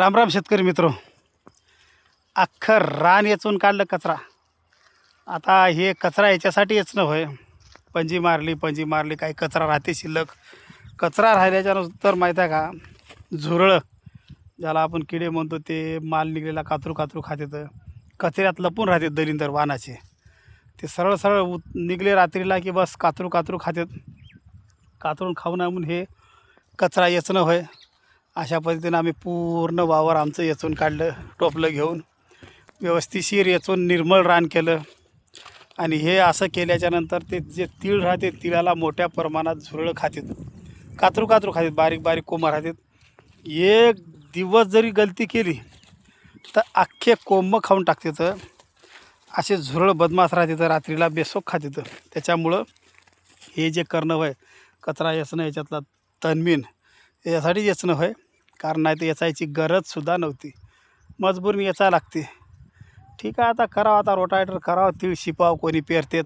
राम राम शेतकरी मित्र. अख्खं रान येचून काढलं कचरा. आता हे कचरा याच्यासाठी येचणं होय. पंजी मारली पंजी मारली काही कचरा राहते शिल्लक. कचरा राहिल्याच्यानंतर माहीत आहे का झुरळं ज्याला आपण किडे म्हणतो ते माल निघलेला कातरू कातरू खाते तर कचऱ्यात लपून राहते दलिंदर वानाचे ते सरळ सरळ उत निघले रात्रीला की बस कातरू कातरू खातात कातरून खाऊ नये म्हणून हे कचरा येचणं होय. अशा पद्धतीनं आम्ही पूर्ण वावर आमचं येचून काढलं टोपलं घेऊन व्यवस्थिशीर येचून निर्मळ रान केलं. आणि हे असं केल्याच्यानंतर ते जे तीळ राहते तिळाला मोठ्या प्रमाणात झुरळं खातात. कातरू कातरू खातात बारीक बारीक कोंबं राहतात. एक दिवस जरी गलती केली तर अख्खे कोंब खाऊन टाकते तर असे झुरळ बदमाश राहते तर रात्रीला बेसोक खाते तर त्याच्यामुळं हे जे करणं होय कचरा येचणं याच्यातला तन्मीन यासाठी येचणं होय. कारण नाही तर याचायची गरजसुद्धा नव्हती. मजबूरीने याचा लागते. ठीक आहे आता करावं आता रोटावेटर करावं तीळ शिपाव कोणी पेरतेत.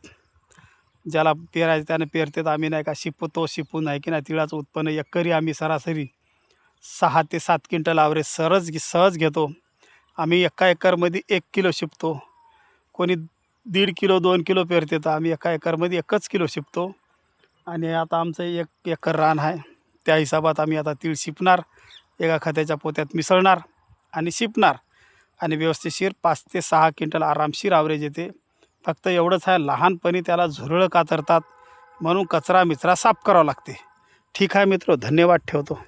ज्याला पेरायचं त्यानं पेरतेत आम्ही नाही का शिपतो शिपू नाही की नाही तिळाचं उत्पन्न एकरी आम्ही सरासरी सहा ते सात क्विंटल आवरेज सरज सहज घेतो. आम्ही एका एकरमध्ये एक किलो शिपतो. कोणी दीड किलो दोन किलो पेरते तर आम्ही एका एकरमध्ये एकच किलो शिपतो. आणि आता आमचं एक एकर रान आहे. त्या हिशोबात आम्ही आता तीळ शिपणार. एका खत्याच्या पोत्यात मिसळणार आणि शिपणार आणि व्यवस्थितशीर पाच ते सहा क्विंटल आरामशीर आवरेज येते. फक्त एवढंच आहे लहानपणी त्याला झुरळं कातरतात म्हणून कचरा मिचरा साफ करावं लागते. ठीक आहे मित्र धन्यवाद ठेवतो.